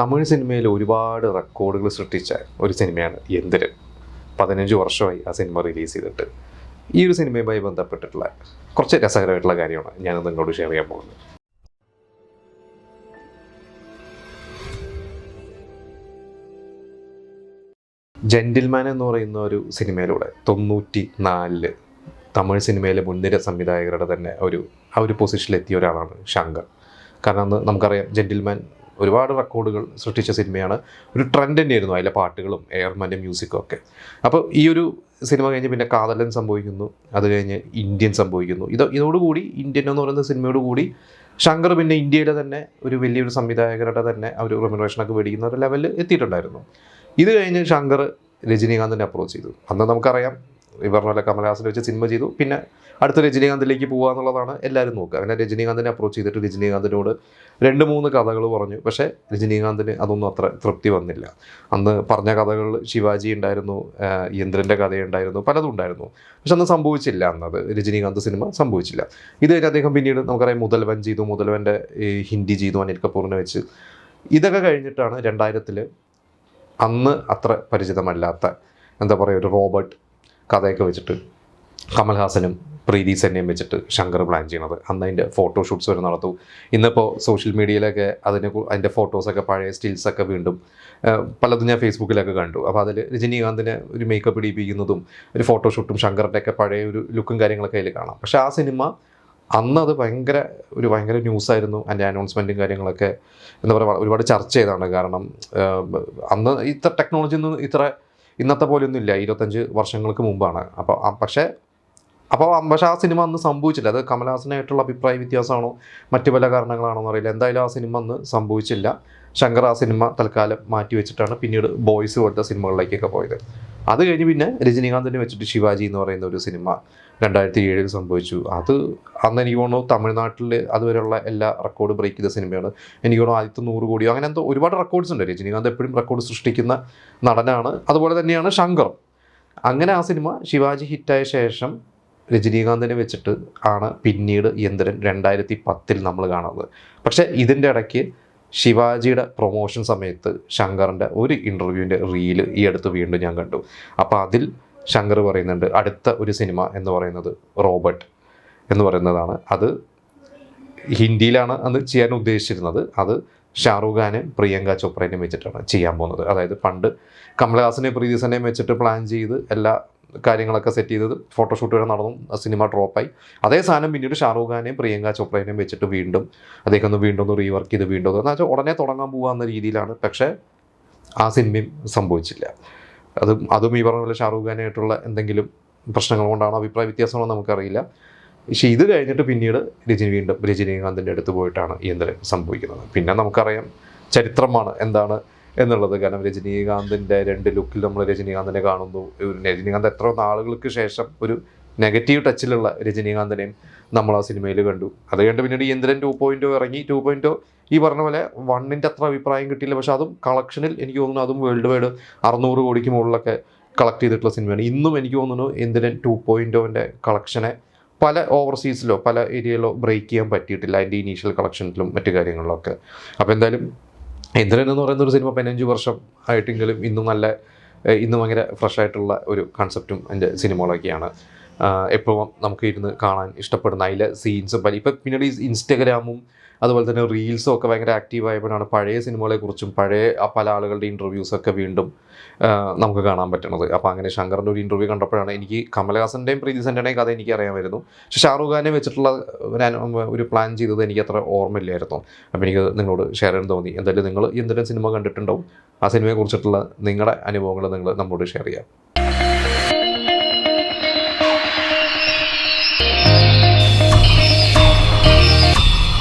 തമിഴ് സിനിമയിൽ ഒരുപാട് റെക്കോർഡുകൾ സൃഷ്ടിച്ച ഒരു സിനിമയാണ് എന്തിരൻ പതിനഞ്ച് വർഷമായി ആ സിനിമ റിലീസ് ചെയ്തിട്ട്. ഈ ഒരു സിനിമയുമായി ബന്ധപ്പെട്ടിട്ടുള്ള കുറച്ച് രസകരമായിട്ടുള്ള കാര്യമാണ് ഞാൻ നിങ്ങളോട് ഷെയർ ചെയ്യാൻ പോകുന്നത്. ജെന്റിൽമാൻ എന്ന് പറയുന്ന ഒരു സിനിമയിലൂടെ തൊണ്ണൂറ്റി നാലിൽ തമിഴ് സിനിമയിലെ മുൻനിര സംവിധായകരുടെ തന്നെ ഒരു ആ ഒരു പൊസിഷനിലെത്തിയ ഒരാളാണ് ശങ്കർ. കാരണം അന്ന് നമുക്കറിയാം ജെന്റിൽമാൻ ഒരുപാട് റെക്കോർഡുകൾ സൃഷ്ടിച്ച സിനിമയാണ്. ഒരു ട്രെൻഡ് തന്നെയായിരുന്നു അതിലെ പാട്ടുകളും എയർമാന്റെ മ്യൂസിക്കും ഒക്കെ. അപ്പോൾ ഈ ഒരു സിനിമ കഴിഞ്ഞ് പിന്നെ കാതലൻ സംഭവിക്കുന്നു. അത് കഴിഞ്ഞ് ഇന്ത്യൻ സംഭവിക്കുന്നു. ഇത് ഇതോടുകൂടി ഇന്ത്യൻ എന്ന് പറയുന്ന സിനിമയോടുകൂടി ശങ്കർ പിന്നെ ഇന്ത്യയിലെ തന്നെ ഒരു വലിയൊരു സംവിധായകരുടെ തന്നെ ഒരു റെമുനറേഷനൊക്കെ മേടിക്കുന്ന ഒരു ലെവലിൽ എത്തിയിട്ടുണ്ടായിരുന്നു. ഇത് കഴിഞ്ഞ് ശങ്കർ രജനീകാന്തിനെ അപ്രോച്ച് ചെയ്തു. അന്ന് നമുക്കറിയാം ഈ പറഞ്ഞ പോലെ വെച്ച് സിനിമ ചെയ്തു. പിന്നെ അടുത്ത രജനീകാന്തിലേക്ക് പോകുക എന്നുള്ളതാണ് എല്ലാവരും നോക്കുക. അങ്ങനെ രജനീകാന്തിനെ അപ്രോച്ച് ചെയ്തിട്ട് രജനീകാന്തിനോട് രണ്ട് മൂന്ന് കഥകൾ പറഞ്ഞു. പക്ഷേ രജനീകാന്തിന് അതൊന്നും അത്ര തൃപ്തി വന്നില്ല. അന്ന് പറഞ്ഞ കഥകൾ ശിവാജി ഉണ്ടായിരുന്നു ഇന്ദ്രന്റെ കഥയുണ്ടായിരുന്നു പലതും ഉണ്ടായിരുന്നു. പക്ഷെ അന്ന് സംഭവിച്ചില്ല അന്നത്. രജനീകാന്ത് സിനിമ സംഭവിച്ചില്ല. ഇത് കഴിഞ്ഞ് അദ്ദേഹം പിന്നീട് നമുക്കറിയാം മുതൽവൻ ചെയ്തു. മുതൽവന്റെ ഹിന്ദി ചെയ്തു അനിൽ കപൂറിനെ വെച്ച്. ഇതൊക്കെ കഴിഞ്ഞിട്ടാണ് രണ്ടായിരത്തിൽ അന്ന് അത്ര പരിചിതമല്ലാത്ത എന്താ പറയുക ഒരു റോബർട്ട് കഥയൊക്കെ വെച്ചിട്ട് കമൽഹാസനും പ്രീതി സെന്നയും വെച്ചിട്ട് ശങ്കർ പ്ലാൻ ചെയ്യണത്. അന്ന് അതിന്റെ ഫോട്ടോഷൂട്ട്സ് വരെ നടത്തു ഇന്നിപ്പോൾ സോഷ്യൽ മീഡിയയിലൊക്കെ അതിനെ അതിന്റെ ഫോട്ടോസൊക്കെ പഴയ സ്റ്റിൽസൊക്കെ വീണ്ടും പലതും ഞാൻ ഫേസ്ബുക്കിലൊക്കെ കണ്ടു. അപ്പോൾ അതിൽ രജനീകാന്തിനെ ഒരു മേക്കപ്പ് ഇടിപ്പിക്കുന്നതും ഒരു ഫോട്ടോഷൂട്ടും ശങ്കറിന്റെ ഒക്കെ പഴയ ഒരു ലുക്കും കാര്യങ്ങളൊക്കെ അതിൽ കാണാം. പക്ഷേ ആ സിനിമ അന്ന് അത് ഭയങ്കര ഒരു ഭയങ്കര ന്യൂസായിരുന്നു അതിന്റെ അനൗൺസ്മെന്റും കാര്യങ്ങളൊക്കെ എന്താ പറയുക ഒരുപാട് ചർച്ച ചെയ്താണ് കാരണം അന്ന് ഇത്ര ടെക്നോളജി ഒന്നും ഇത്ര ഇന്നത്തെ പോലെ ഒന്നും ഇരുപത്തഞ്ച് വർഷങ്ങൾക്ക് മുമ്പാണ്. അപ്പോൾ പക്ഷേ അപ്പോൾ പക്ഷേ ആ സിനിമ അന്ന് സംഭവിച്ചില്ല. അത് കമലഹാസനായിട്ടുള്ള അഭിപ്രായ വ്യത്യാസമാണോ? മറ്റു പല കാരണങ്ങളാണോ എന്നറിയില്ല. എന്തായാലും ആ സിനിമ അന്ന് സംഭവിച്ചില്ല. ശങ്കർ ആ സിനിമ തൽക്കാലം മാറ്റി വെച്ചിട്ടാണ് പിന്നീട് ബോയ്സ് പോലത്തെ സിനിമകളിലേക്കൊക്കെ പോയത്. അത് കഴിഞ്ഞ് പിന്നെ രജനീകാന്തിനെ വെച്ചിട്ട് ശിവാജി എന്ന് പറയുന്ന ഒരു സിനിമ രണ്ടായിരത്തി ഏഴിൽ സംഭവിച്ചു. അത് അന്ന് എനിക്ക് തോന്നുന്നു തമിഴ്നാട്ടിൽ അതുവരെയുള്ള എല്ലാ റെക്കോർഡ് ബ്രേക്ക് ചെയ്ത സിനിമയാണ്. എനിക്ക് തോന്നുന്നു ആദ്യത്തെ നൂറ് കോടിയോ അങ്ങനെ എന്തോ ഒരുപാട് റെക്കോർഡ്സ് ഉണ്ട്. രജനീകാന്ത് എപ്പോഴും റെക്കോർഡ് സൃഷ്ടിക്കുന്ന നടനാണ്. അതുപോലെ തന്നെയാണ് ശങ്കറും. അങ്ങനെ ആ സിനിമ ശിവാജി ഹിറ്റായ ശേഷം രജനീകാന്തിനെ വെച്ചിട്ട് ആണ് പിന്നീട് യന്ത്രൻ രണ്ടായിരത്തി പത്തിൽ നമ്മൾ കാണുന്നത്. പക്ഷേ ഇതിന്റെ ഇടയ്ക്ക് ശിവാജിയുടെ പ്രൊമോഷൻ സമയത്ത് ശങ്കറിന്റെ ഒരു ഇന്റർവ്യൂവിന്റെ റീൽ ഈ അടുത്ത് വീണ്ടും ഞാൻ കണ്ടു. അപ്പോൾ അതിൽ ശങ്കർ പറയുന്നുണ്ട് അടുത്ത ഒരു സിനിമ എന്ന് പറയുന്നത് റോബർട്ട് എന്ന് പറയുന്നതാണ്. അത് ഹിന്ദിയിലാണ് അന്ന് ചെയ്യാൻ ഉദ്ദേശിച്ചിരുന്നത്. അത് ഷാറൂഖ് ഖാനും പ്രിയങ്ക ചോപ്രേനെയും വെച്ചിട്ടാണ് ചെയ്യാൻ പോകുന്നത്. അതായത് പണ്ട് കമലഹാസനെയും പ്രീതിസനെയും വെച്ചിട്ട് പ്ലാൻ ചെയ്ത് എല്ലാ കാര്യങ്ങളൊക്കെ സെറ്റ് ചെയ്തത് ഫോട്ടോഷൂട്ട് വരെ നടന്നു സിനിമ ഡ്രോപ്പായി അതേ സാധനം പിന്നീട് ഷാറൂഖ് ഖാനെയും പ്രിയങ്ക ചോപ്രേനെയും വെച്ചിട്ട് വീണ്ടും അദ്ദേഹം ഒന്ന് വീണ്ടും ഒന്ന് റീവർക്ക് ചെയ്ത് വീണ്ടും എന്ന് വെച്ചാൽ ഉടനെ തുടങ്ങാൻ പോകുക രീതിയിലാണ്. പക്ഷേ ആ സിനിമയും സംഭവിച്ചില്ല. അതും അതും ഈ പറഞ്ഞ പോലെ ഷാറൂഖ് ഖാനായിട്ടുള്ള എന്തെങ്കിലും പ്രശ്നങ്ങൾ കൊണ്ടാണ് അഭിപ്രായ വ്യത്യാസങ്ങളോ നമുക്കറിയില്ല. പക്ഷേ ഇത് കഴിഞ്ഞിട്ട് പിന്നീട് രജനി വീണ്ടും രജനീകാന്തിന്റെ അടുത്ത് പോയിട്ടാണ് ഈ എന്തെങ്കിലും സംഭവിക്കുന്നത്. പിന്നെ നമുക്കറിയാം ചരിത്രമാണ് എന്താണ് എന്നുള്ളത്. കാരണം രജനീകാന്തിന്റെ രണ്ട് ലുക്കിൽ നമ്മൾ രജനീകാന്തിനെ കാണുന്നു. രജനീകാന്ത് എത്ര നാളുകൾക്ക് ശേഷം ഒരു നെഗറ്റീവ് ടച്ചിലുള്ള രജനീകാന്തിനെയും നമ്മൾ ആ സിനിമയിൽ കണ്ടു. അത് കഴിഞ്ഞിട്ട് പിന്നീട് ഇന്ദ്രൻ ടു പോയിന്റ് ഇറങ്ങി. ടു പോയിന്റോ ഈ പറഞ്ഞ പോലെ വണ്ണിന്റെ അത്ര അഭിപ്രായം കിട്ടിയില്ല. പക്ഷെ അതും കളക്ഷനിൽ എനിക്ക് തോന്നുന്നു അതും വേൾഡ് വൈഡ് അറുന്നൂറ് കോടിക്ക് മുകളിലൊക്കെ കളക്ട് ചെയ്തിട്ടുള്ള സിനിമയാണ്. ഇന്നും എനിക്ക് തോന്നുന്നു ഇന്ദ്രൻ ടു പോയിന്റോന്റെ കളക്ഷനെ പല ഓവർസീസിലോ പല ഏരിയയിലോ ബ്രേക്ക് ചെയ്യാൻ പറ്റിയിട്ടില്ല. അതിന്റെ ഇനീഷ്യൽ കളക്ഷനിലും മറ്റു കാര്യങ്ങളിലൊക്കെ. അപ്പോൾ എന്തായാലും ഇന്ദ്രൻ എന്ന് പറയുന്ന ഒരു സിനിമ പതിനഞ്ച് വർഷം ആയിട്ടെങ്കിലും ഇന്നും നല്ല ഇന്നും ഭയങ്കര ഫ്രഷ് ആയിട്ടുള്ള ഒരു കൺസെപ്റ്റും എന്റെ സിനിമകളൊക്കെയാണ്. എപ്പോഴും നമുക്ക് ഇരുന്ന് കാണാൻ ഇഷ്ടപ്പെടുന്ന അതിലെ സീൻസും പല. ഇപ്പം പിന്നീട് ഈ ഇൻസ്റ്റഗ്രാമും അതുപോലെ തന്നെ റീൽസും ഒക്കെ ഭയങ്കര ആക്റ്റീവ് ആയപ്പോഴാണ് പഴയ സിനിമകളെക്കുറിച്ചും പഴയ പല ആളുകളുടെ ഇന്റർവ്യൂസൊക്കെ വീണ്ടും നമുക്ക് കാണാൻ പറ്റുന്നത് അപ്പോൾ അങ്ങനെ ശങ്കറിന്റെ ഒരു ഇന്റർവ്യൂ കണ്ടപ്പോഴാണ് എനിക്ക് കമലഹാസന്റെയും പ്രീതി സെന്റെയും കഥ എനിക്ക് അറിയാമായിരുന്നു പക്ഷെ ഷാറൂഖ് ഖാനെ വെച്ചിട്ടുള്ള ഒരു പ്ലാൻ ചെയ്തത് എനിക്ക് അത്ര ഓർമ്മയില്ലായിരുന്നു. അപ്പോൾ എനിക്ക് നിങ്ങളോട് ഷെയർ ചെയ്യാൻ തോന്നി. എന്തായാലും നിങ്ങൾ എന്തെങ്കിലും സിനിമ കണ്ടിട്ടുണ്ടാവും. ആ സിനിമയെക്കുറിച്ചിട്ടുള്ള നിങ്ങളുടെ അനുഭവങ്ങൾ നിങ്ങൾ നമ്മളോട് ഷെയർ ചെയ്യാം.